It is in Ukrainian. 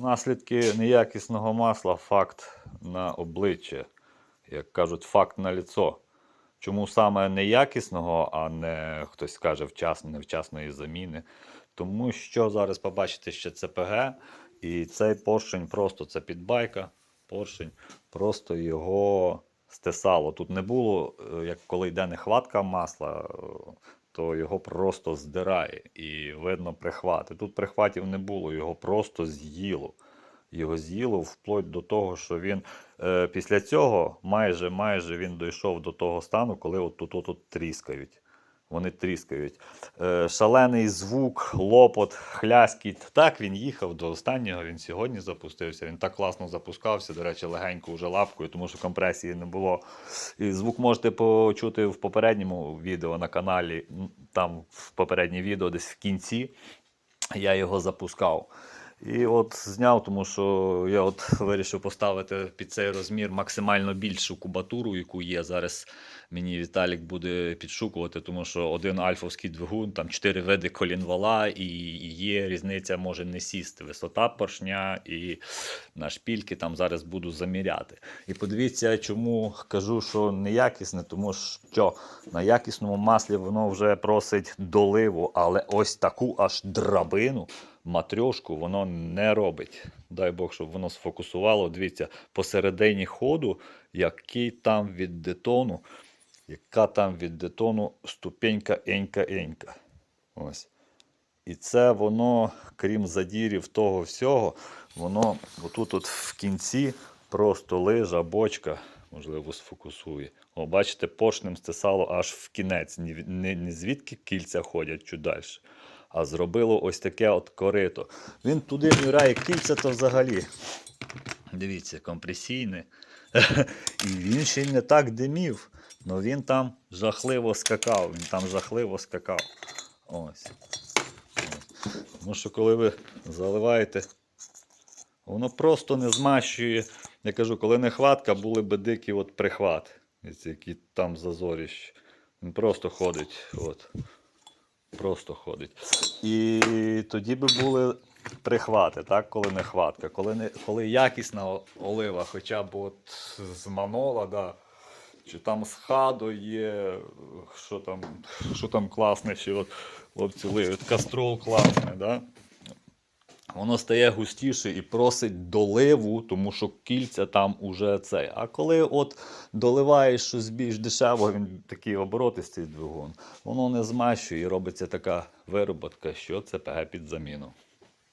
Наслідки неякісного масла факт на обличчя. Як кажуть, факт на ліцо. Чому саме неякісного, а не хтось скаже вчасно, невчасної заміни? Тому що зараз побачите ще ЦПГ, і цей поршень просто це підбайка, поршень, просто його стисало. Тут не було, е, як коли йде нехватка масла, е, то його просто здирає і видно прихвати. Тут прихватів не було, його просто з'їло. Його з'їло вплоть до того, що він е, після цього майже майже він дійшов до того стану, коли от тут от, от тріскають. Вони тріскають. Е, шалений звук, лопот, хляскіт. Так він їхав до останнього. Він сьогодні запустився. Він так класно запускався. До речі, легенько вже лапкою, тому що компресії не було. І звук можете почути в попередньому відео на каналі. Там в попереднє відео, десь в кінці, я його запускав. І от зняв, тому що я от вирішив поставити під цей розмір максимально більшу кубатуру, яку є. Зараз мені Віталік буде підшукувати, тому що один альфовський двигун, там чотири види колінвала, і є різниця може не сісти. Висота поршня і на шпільки там зараз буду заміряти. І подивіться, чому кажу, що неякісне, тому що на якісному маслі воно вже просить доливу, але ось таку аж драбину матрьошку воно не робить. Дай Бог, щоб воно сфокусувало. Дивіться, посередині ходу, який там від детону, яка там від детону ступенька енька-енька. Ось. І це воно, крім задірів того всього, воно отут от в кінці просто лижа, бочка, можливо, сфокусує. О, бачите, поршнем стисало аж в кінець. Не звідки кільця ходять чуть далі, а зробило ось таке от корито. Він туди міряє кільця, то взагалі. Дивіться, компресійне. І він ще не так димів. але він там жахливо скакав. Він там жахливо скакав. Ось. Тому що коли ви заливаєте, воно просто не змащує. Я кажу, коли нехватка, були би дикі от прихват. Які там зазоріщ. Він просто ходить. От. Просто ходить. І тоді би були прихвати, так, коли нехватка. Коли, не, коли якісна олива, хоча б от з манола, да, чи там з хадо є, що там, що там класне, чи от от ливають, кастрол класний, да? Воно стає густіше і просить доливу, тому що кільця там уже цей. А коли от доливаєш щось більш дешево, він такий оборотистий двигун, воно не змащує і робиться така вироботка, що це ПГ під заміну.